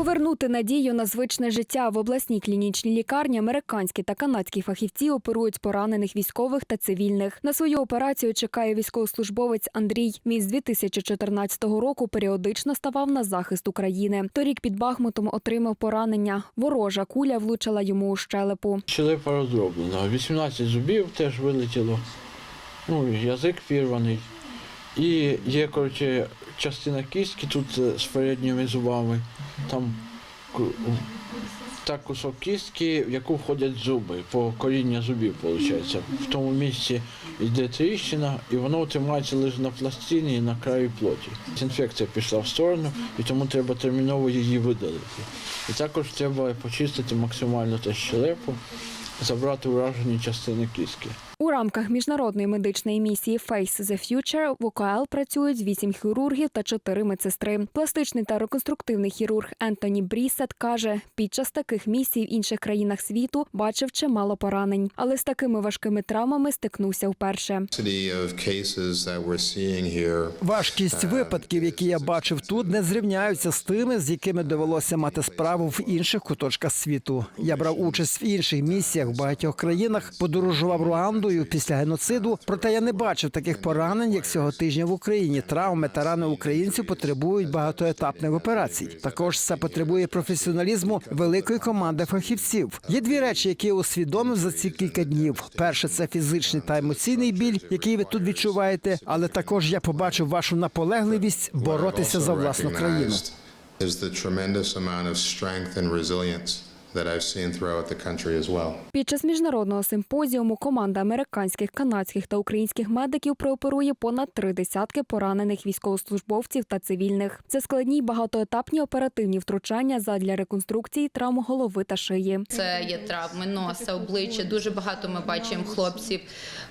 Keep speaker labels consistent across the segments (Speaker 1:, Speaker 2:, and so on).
Speaker 1: Повернути надію на звичне життя в обласній клінічній лікарні американські та канадські фахівці оперують поранених військових та цивільних. На свою операцію чекає військовослужбовець Андрій. Він з 2014 року періодично ставав на захист України. Торік під Бахмутом отримав поранення. Ворожа куля влучила йому у щелепу.
Speaker 2: Щелепа розроблена. 18 зубів теж вилетіло. Ну, язик пірваний. І є, коротше, частина кістки тут з передніми зубами. Там так кусок кістки, в яку входять зуби, по коріння зубів, виходить. В тому місці йде тріщина, і воно тримається лише на пластині і на краї плоті. Інфекція пішла в сторону, і тому треба терміново її видалити. І також треба почистити максимально те щелепу, забрати уражені частини кістки.
Speaker 1: У рамках міжнародної медичної місії Face the Future в ОКЛ працюють вісім хірургів та чотири медсестри. Пластичний та реконструктивний хірург Ентоні Брісет каже, під час таких місій в інших країнах світу бачив чимало поранень, але з такими важкими травмами стикнувся вперше.
Speaker 3: Важкість випадків, які я бачив тут, не зрівняються з тими, з якими довелося мати справу в інших куточках світу. Я брав участь в інших місіях в багатьох країнах, подорожував Руандою після геноциду. Проте я не бачив таких поранень, як цього тижня в Україні. Травми та рани українців потребують багатоетапних операцій. Також це потребує професіоналізму великої команди фахівців. Є дві речі, які я усвідомив за ці кілька днів. Перше це фізичний та емоційний біль, який ви тут відчуваєте. Але також я побачив вашу наполегливість боротися за власну країну.
Speaker 4: is the tremendous amount of strength and resilience that I've seen throughout the country as well.
Speaker 1: Під час міжнародного симпозіуму команда американських, канадських та українських медиків прооперує понад три десятки поранених військовослужбовців та цивільних. Це складні й багатоетапні оперативні втручання задля реконструкції травм голови та шиї.
Speaker 5: Це є травми носа, обличчя. Дуже багато ми бачимо хлопців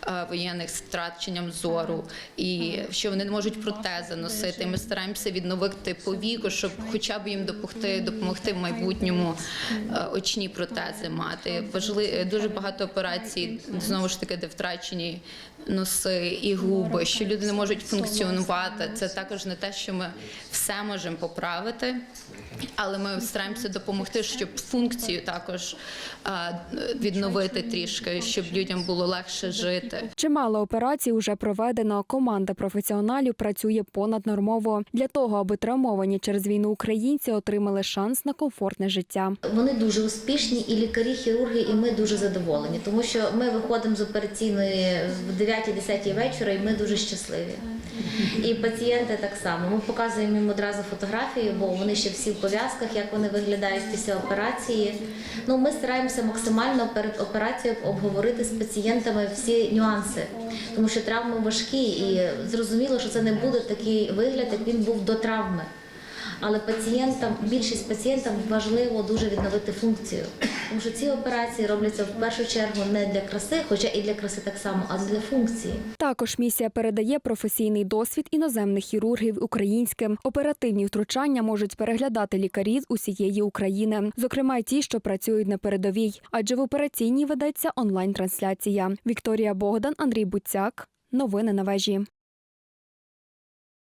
Speaker 5: е, воєнних з втраченням зору, і що вони не можуть протези носити. Ми стараємося відновити повіку, щоб хоча б їм допомогти, допомогти в майбутньому е, очні протези мати. Важли дуже багато операцій знову ж таки, де втрачені носи і губи, що люди не можуть функціонувати. Це також не те, що ми все можемо поправити, але ми стараємося допомогти, щоб функцію також а, відновити трішки, щоб людям було легше жити.
Speaker 1: Чимало операцій уже проведено. Команда професіоналів працює понаднормово для того, аби травмовані через війну українці отримали шанс на комфортне життя.
Speaker 6: Вони дуже успішні, і лікарі, хірурги, і ми дуже задоволені, тому що ми виходимо з операційної в 9-10 вечора, і ми дуже щасливі. І пацієнти так само. Ми показуємо їм одразу фотографії, бо вони ще всі в пов'язках, як вони виглядають після операції. Ну, ми стараємося максимально перед операцією обговорити з пацієнтами всі нюанси, тому що травми важкі, і зрозуміло, що це не буде такий вигляд, як він був до травми. Але пацієнтам, більшість пацієнтам важливо дуже відновити функцію, тому що ці операції робляться в першу чергу не для краси, хоча і для краси так само, а для функції.
Speaker 1: Також місія передає професійний досвід іноземних хірургів українським. Оперативні втручання можуть переглядати лікарі з усієї України, зокрема й ті, що працюють на передовій, адже в операційній ведеться онлайн-трансляція. Вікторія Богдан, Андрій Буцяк. Новини на вежі.